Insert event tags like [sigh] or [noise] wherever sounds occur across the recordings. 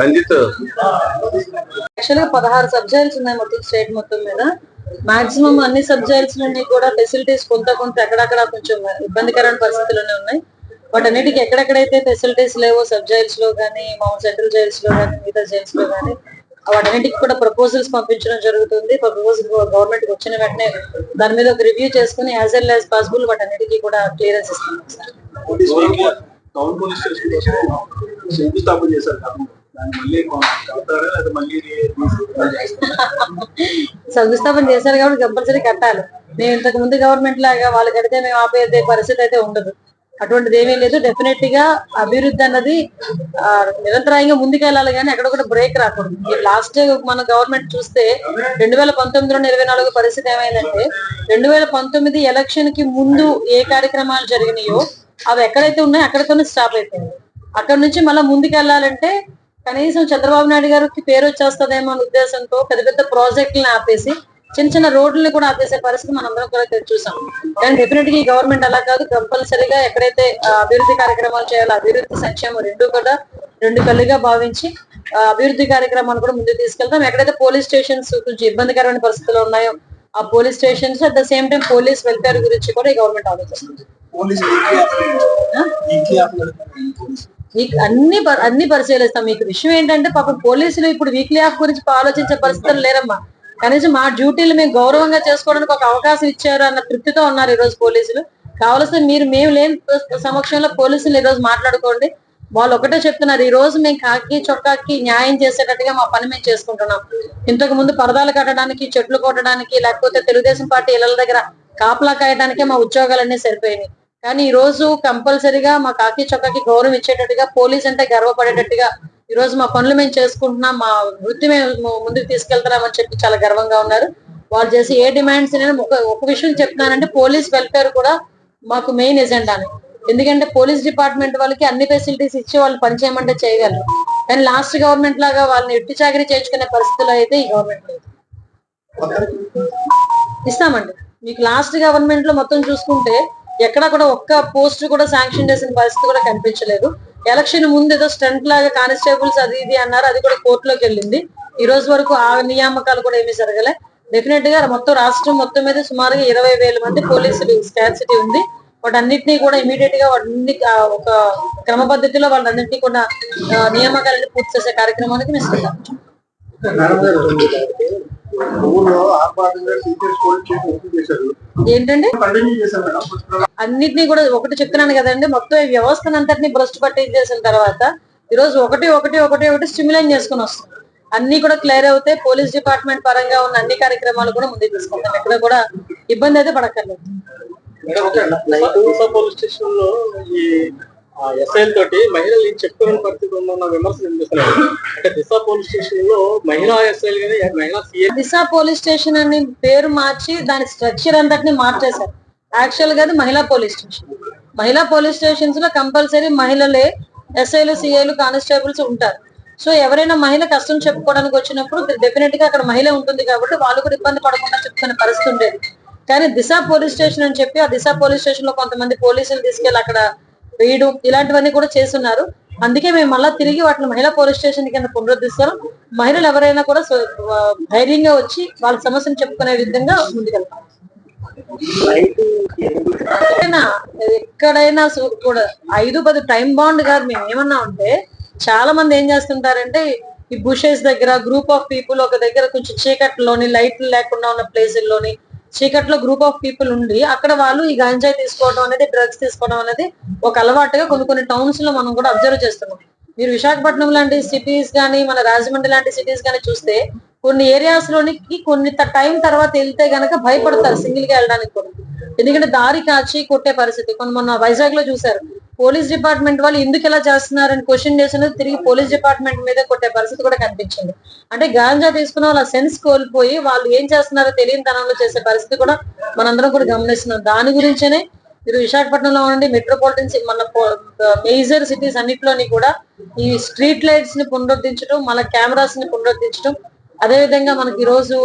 రంజిత్. యాక్చువల్గా పదహారు sub jails ఉన్నాయి మొత్తం స్టేట్ మొత్తం మీద. మాక్సిమం అన్ని సబ్ జైల్స్ నుండి కూడా ఫెసిలిటీస్ కొంత కొంత ఎక్కడక్కడ కొంచెం ఇబ్బందికరమైన పరిస్థితుల్లోనే ఉన్నాయి. వాటన్నిటికి ఎక్కడెక్కడైతే ఫెసిలిటీస్ లేవో సబ్ జైల్స్లో కానీ మా సెంట్రల్ జైల్స్లో కానీ మిగతా జైల్స్లో కానీ వాటన్నిటికి కూడా ప్రపోజల్స్ పంపించడం జరుగుతుంది. ప్రపోజల్ గవర్నమెంట్కి వచ్చిన వెంటనే దాని మీద ఒక రివ్యూ చేసుకుని యాజ్ వెల్ యాజ్ పాసిబుల్ వాటన్నిటికీ కూడా క్లియరెన్స్ ఇస్తున్నాం సార్. టౌన్ పోలీస్ స్టేషన్ కోసం శంకుస్థాపన చేశారు. దాన్ని మళ్ళీ కడతారా? లేదా మళ్ళీ శంకుస్థాపన చేశారు కాబట్టి కంపల్సరీ కట్టాలి. మేము ఇంతకు ముందు గవర్నమెంట్ లాగా వాళ్ళు కడితే మేము ఆపేదే పరిస్థితి అయితే ఉండదు. అటువంటిది ఏమీ లేదు. డెఫినెట్గా అభివృద్ధి అన్నది నిరంతరాయంగా ముందుకెళ్ళాలి కానీ అక్కడ కూడా బ్రేక్ రాకూడదు. లాస్ట్ మన గవర్నమెంట్ చూస్తే రెండు వేల పంతొమ్మిదిలో ఇరవై నాలుగు పరిస్థితి ఏమైందంటే రెండు వేల పంతొమ్మిది ఎలక్షన్కి ముందు ఏ కార్యక్రమాలు జరిగినాయో అవి ఎక్కడైతే ఉన్నాయో అక్కడితోనే స్టాప్ అయిపోయింది. అక్కడ నుంచి మళ్ళీ ముందుకెళ్ళాలంటే కనీసం చంద్రబాబు నాయుడు గారికి పేరు వచ్చేస్తుందేమో అనే ఉద్దేశంతో పెద్ద పెద్ద ప్రాజెక్టులను ఆపేసి చిన్న చిన్న రోడ్లని కూడా ఆపేసే పరిస్థితి మనం అందరం కూడా చూసాం. కానీ డెఫినెట్గా ఈ గవర్నమెంట్ అలా కాదు కంపల్సరీగా ఎక్కడైతే అభివృద్ధి కార్యక్రమాలు చేయాలో అభివృద్ధి సంక్షేమం రెండు కూడా రెండు కళ్ళుగా భావించి అభివృద్ధి కార్యక్రమాలు కూడా ముందుకు తీసుకెళ్తాం ఎక్కడైతే పోలీస్ స్టేషన్స్ కొంచెం ఇబ్బందికరమైన పరిస్థితులు ఉన్నాయో ఆ police stations at the same time police welfare గురించి కూడా ఈ గవర్నమెంట్ ఆలోచిస్తుంది. అన్ని అన్ని పరిశీలిస్తాం. మీకు విషయం ఏంటంటే పాపం పోలీసులు ఇప్పుడు వీక్లీ ఆఫ్ గురించి ఆలోచించే పరిస్థితులు లేరమ్మా. కనీసం మా డ్యూటీలు మేము గౌరవంగా చేసుకోవడానికి ఒక అవకాశం ఇచ్చారు అన్న తృప్తితో ఉన్నారు ఈ రోజు పోలీసులు. కావలసిన మీరు మేము లేని సమక్షంలో పోలీసులు ఈ రోజు మాట్లాడుకోండి. వాళ్ళు ఒకటే చెప్తున్నారు ఈ రోజు మేము కాకి చొక్కాకి న్యాయం చేసేటట్టుగా మా పని మేము చేసుకుంటున్నాం. ఇంతకు ముందు పరదాలు కట్టడానికి చెట్లు కొట్టడానికి లేకపోతే తెలుగుదేశం పార్టీ ఇళ్ళ దగ్గర కాపలా కాయడానికే మా ఉద్యోగాలన్నీ సరిపోయినాయి. కానీ ఈ రోజు కంపల్సరీగా మా కాకి చొక్కాకి గౌరవం ఇచ్చేటట్టుగా పోలీస్ అంటే గర్వపడేటట్టుగా ఈ రోజు మా పనులు మేము చేసుకుంటున్నాం మా వృత్తి మేము ముందుకు తీసుకెళ్తున్నామని చెప్పి చాలా గర్వంగా ఉన్నారు. వాళ్ళు చేసి ఏ డిమాండ్స్ నేను ఒక విషయం చెప్తున్నానంటే పోలీస్ వెల్ఫేర్ కూడా మాకు మెయిన్ ఎజెండాని. ఎందుకంటే పోలీస్ డిపార్ట్మెంట్ వాళ్ళకి అన్ని ఫెసిలిటీస్ ఇచ్చి వాళ్ళు పనిచేయమంటే చేయగలరు. కానీ లాస్ట్ గవర్నమెంట్ లాగా వాళ్ళని ఎట్టి చాకరీ చేయించుకునే పరిస్థితులు అయితే ఈ గవర్నమెంట్ లేదు. ఇస్తామండి. మీకు లాస్ట్ గవర్నమెంట్లో మొత్తం చూసుకుంటే ఎక్కడ కూడా ఒక్క పోస్ట్ కూడా శాంక్షన్ చేసిన పరిస్థితి కూడా కనిపించలేదు. ఎలక్షన్ ముందు ఏదో స్టంట్ లాగా కానిస్టేబుల్స్ అది ఇది అన్నారు అది కూడా కోర్టులోకి వెళ్ళింది. ఈ రోజు వరకు ఆ నియామకాలు కూడా ఏమీ జరగలే. డెఫినెట్గా మొత్తం రాష్ట్రం మొత్తం మీద సుమారుగా ఇరవై వేల మంది పోలీసులు స్కాన్సిటీ ఉంది. వాటన్నిటినీ కూడా ఇమీడియట్గా వాటిని ఆ, ఒక క్రమ పద్ధతిలో వాళ్ళన్నింటినీ కూడా నియామకాలను పూర్తి చేసే కార్యక్రమానికి మేము సిద్ధం. మేడం అన్నిటినీ కూడా ఒకటి చెప్తున్నాను కదండి మొత్తం ఈ వ్యవస్థను అంతటిని భ్రష్టు పట్టించేసిన తర్వాత ఈ రోజు ఒకటి ఒకటి ఒకటి ఒకటి స్టిమ్యులేట్ చేసుకుని వస్తుంది అన్ని కూడా క్లియర్ అవుతాయి పోలీస్ డిపార్ట్మెంట్ పరంగా ఉన్న అన్ని కార్యక్రమాలు కూడా ముందుకు తీసుకుంటాం. ఎక్కడ కూడా ఇబ్బంది అయితే పడక్కర్లేదు. దిశ పోలీస్ స్టేషన్లో ఈ ఎస్ఐల తోటి మహిళలు ఏం పరిస్థితి ఉందన్న విమర్శలు వినిపిస్తున్నాయి. అంటే దిశ పోలీస్ స్టేషన్లో మహిళా ఎస్ఐలు కానీ మహిళా దిశ పోలీస్ స్టేషన్ అని పేరు మార్చి దాని స్ట్రక్చర్ అంతటిని మార్చేశారు. యాక్చువల్గా అది మహిళా పోలీస్ స్టేషన్. మహిళా పోలీస్ స్టేషన్స్లో కంపల్సరీ మహిళలే ఎస్ఐలు సిఐలు కానిస్టేబుల్స్ ఉంటారు. సో ఎవరైనా మహిళ కష్టం చెప్పుకోవడానికి వచ్చినప్పుడు డెఫినెట్గా అక్కడ మహిళ ఉంటుంది కాబట్టి వాళ్ళు కూడా ఇబ్బంది పడకుండా చెప్పుకునే పరిస్థితి ఉండేది. కానీ దిశ పోలీస్ స్టేషన్ అని చెప్పి ఆ దిశ పోలీస్ స్టేషన్లో కొంతమంది పోలీసులు తీసుకెళ్ళి అక్కడ వేయడం ఇలాంటివన్నీ కూడా చేస్తున్నారు. అందుకే మేము మళ్ళా తిరిగి వాటిని మహిళా పోలీస్ స్టేషన్ కింద పునరుద్ధరిస్తాం. మహిళలు ఎవరైనా కూడా ధైర్యంగా వచ్చి వాళ్ళ సమస్యను చెప్పుకునే విధంగా ముందుకెళ్తాం. ఎక్కడైనా కూడా ఐదు పది టైం బాండ్ కాదు మేము ఏమన్నా ఉంటే చాలా మంది ఏం చేస్తుంటారంటే ఈ బుషెస్ దగ్గర గ్రూప్ ఆఫ్ పీపుల్ ఒక దగ్గర కొంచెం చీకట్లోని లైట్లు లేకుండా ఉన్న ప్లేసుల్లోని చీకట్లో గ్రూప్ ఆఫ్ పీపుల్ ఉండి అక్కడ వాళ్ళు ఈ గంజాయి తీసుకోవడం అనేది డ్రగ్స్ తీసుకోవడం అనేది ఒక అలవాటుగా కొన్ని కొన్ని టౌన్స్లో మనం కూడా అబ్జర్వ్ చేస్తున్నాం. మీరు విశాఖపట్నం లాంటి సిటీస్ కానీ మన రాజమండ్రి లాంటి సిటీస్ కానీ చూస్తే కొన్ని ఏరియాస్ లోనికి కొన్ని టైం తర్వాత వెళ్తే గనక భయపడతారు సింగిల్గా వెళ్ళడానికి కూడా. ఎందుకంటే దారి కాచి కొట్టే పరిస్థితి. కొన్ని మొన్న వైజాగ్లో చూసారు పోలీస్ డిపార్ట్మెంట్ వాళ్ళు ఎందుకు ఇలా చేస్తున్నారని క్వశ్చన్ చేసినది తిరిగి పోలీస్ డిపార్ట్మెంట్ మీద కొట్టే పరిస్థితి కూడా కనిపించింది. అంటే గాంజా తీసుకున్న వాళ్ళ సెన్స్ కోల్పోయి వాళ్ళు ఏం చేస్తున్నారో తెలియని తనంలో చేసే పరిస్థితి కూడా మనందరం కూడా గమనిస్తున్నాం. దాని గురించేనే మీరు విశాఖపట్నంలో ఉండి మెట్రోపాలిటన్ మన మేజర్ సిటీస్ అన్నిటిలోని కూడా ఈ స్ట్రీట్ లైట్స్ని పునరుద్ధరించడం మన కెమెరాస్ని పునరుద్ధరించడం అదే విధంగా మనకి ఈ రోజు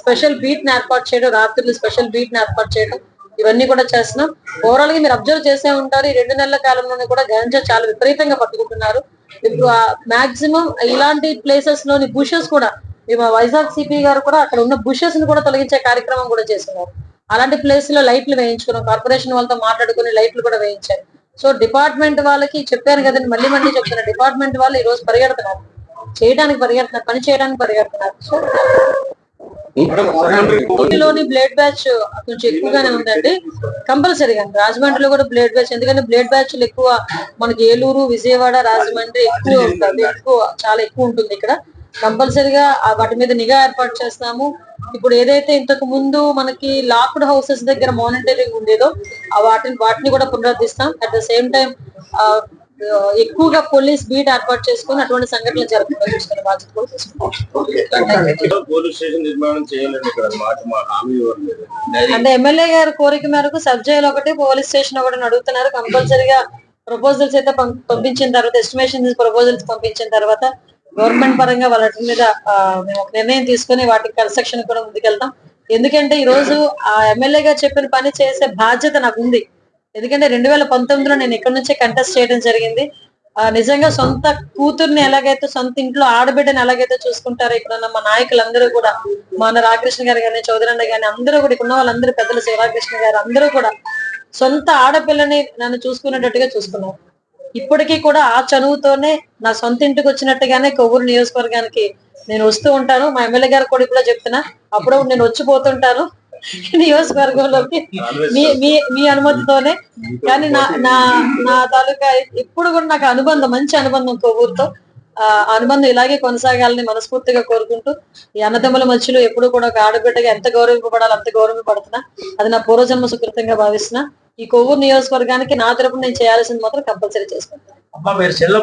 స్పెషల్ బీట్ని ఏర్పాటు చేయడం రాత్రులు స్పెషల్ బీట్ని ఏర్పాటు చేయడం ఇవన్నీ కూడా చేస్తున్నాం. ఓవరాల్గా మీరు అబ్జర్వ్ చేసే ఉంటారు. ఈ రెండు నెలల కాలంలోనే కూడా గంజా చాలా విపరీతంగా పట్టుకుంటున్నారు. ఇప్పుడు మాక్సిమం ఇలాంటి ప్లేసెస్లోని బుషెస్ కూడా ఈ మా వైజాగ్ సిపి గారు కూడా అక్కడ ఉన్న బుషెస్ని కూడా తొలగించే కార్యక్రమం కూడా చేస్తున్నారు. అలాంటి ప్లేస్లో లైట్లు వేయించుకున్నాం. కార్పొరేషన్ వాళ్ళతో మాట్లాడుకుని లైట్లు కూడా వేయించారు. సో డిపార్ట్మెంట్ వాళ్ళకి చెప్పాను కదండి మళ్ళీ మళ్ళీ చెప్తున్నా డిపార్ట్మెంట్ వాళ్ళు ఈ రోజు పరిగెడుతున్నారు. చేయడానికి పరిగెడుతున్నారు పని చేయడానికి పరిగెడుతున్నారు. సో ఢిల్లీలోని బ్లేడ్ బ్యాచ్ కొంచెం ఎక్కువగానే ఉందండి. కంపల్సరీగా రాజమండ్రిలో కూడా బ్లేడ్ బ్యాచ్ ఎందుకంటే బ్లేడ్ బ్యాచ్ ఎక్కువ మనకి ఏలూరు విజయవాడ రాజమండ్రి ఎక్కువ ఉంటుంది ఎక్కువ చాలా ఎక్కువ ఉంటుంది ఇక్కడ. కంపల్సరీగా వాటి మీద నిఘా ఏర్పాటు చేస్తాము ఇప్పుడు ఏదైతే ఇంతకు ముందు మనకి లాక్డ్ హౌసెస్ దగ్గర మానిటరింగ్ ఉండేదో ఆ వాటిని వాటిని కూడా పునరుద్ధిస్తాం అట్ ద సేమ్ టైం ఎక్కువగా పోలీస్ బీట్ ఏర్పాటు చేసుకుని అటువంటి సంఘటనలు జరగకుండా చూసుకునే బాధ్యత కూడా తీసుకుంటాం అంటే ఎమ్మెల్యే గారి కోరిక మేరకు సబ్ జైలు ఒకటి పోలీస్ స్టేషన్ ఒకటి అడుగుతున్నారు. కంపల్సరీగా ప్రపోజల్స్ అయితే పంపించిన తర్వాత ఎస్టిమేషన్ ప్రపోజల్స్ పంపించిన తర్వాత గవర్నమెంట్ పరంగా వాళ్ళ మీద మేము ఒక నిర్ణయం తీసుకుని వాటికి కన్స్ట్రక్షన్ కూడా ముందుకెళ్తాం. ఎందుకంటే ఈ రోజు ఆ ఎమ్మెల్యే గారు చెప్పిన పని చేసే బాధ్యత నాకు ఉంది. ఎందుకంటే రెండు వేల పంతొమ్మిదిలో నేను ఇక్కడ నుంచే కంటెస్ట్ చేయడం జరిగింది. ఆ, నిజంగా సొంత కూతుర్ని ఎలాగైతే సొంత ఇంట్లో ఆడబిడ్డని ఎలాగైతే చూసుకుంటారో ఇక్కడ ఉన్న మా నాయకులందరూ కూడా మన రాకృష్ణ గారు కానీ చౌదరన్న గాని అందరూ కూడా ఇక్కడ ఉన్న వాళ్ళందరూ పెద్దలు శివరాకృష్ణ గారు అందరూ కూడా సొంత ఆడపిల్లని నన్ను చూసుకునేటట్టుగా చూసుకున్నారు. ఇప్పటికీ కూడా ఆ చనువుతోనే నా సొంత ఇంటికి వచ్చినట్టుగానే కొవ్వూరు నియోజకవర్గానికి నేను వస్తూ ఉంటాను. మా ఎమ్మెల్యే గారు కూడా ఇప్పుడు చెప్తున్నా అప్పుడప్పుడు నేను వచ్చిపోతుంటాను. [laughs] నియోజకవర్గంలోకి మీ మీ మీ అనుమతితోనే. కానీ నా నా నా తాలూకా ఇప్పుడు కూడా నాకు అనుబంధం మంచి అనుబంధం కొవ్వూరుతో. ఆ అనుబంధం ఇలాగే కొనసాగాలని మనస్ఫూర్తిగా కోరుకుంటూ ఈ అన్నదమ్ముల మధ్యలో ఎప్పుడు కూడా ఒక ఆడబిడ్డగా ఎంత గౌరవింపబడాలో అంత గౌరవింపబడుతున్నా. అది నా పూర్వజన్మ సుకృతంగా భావిస్తున్నా. ఈ కొవ్వూరు నియోజకవర్గానికి నా తరపున నేను చేయాల్సింది మాత్రం కంపల్సరీ చేసుకుంటాను అమ్మా మీరు చెల్లె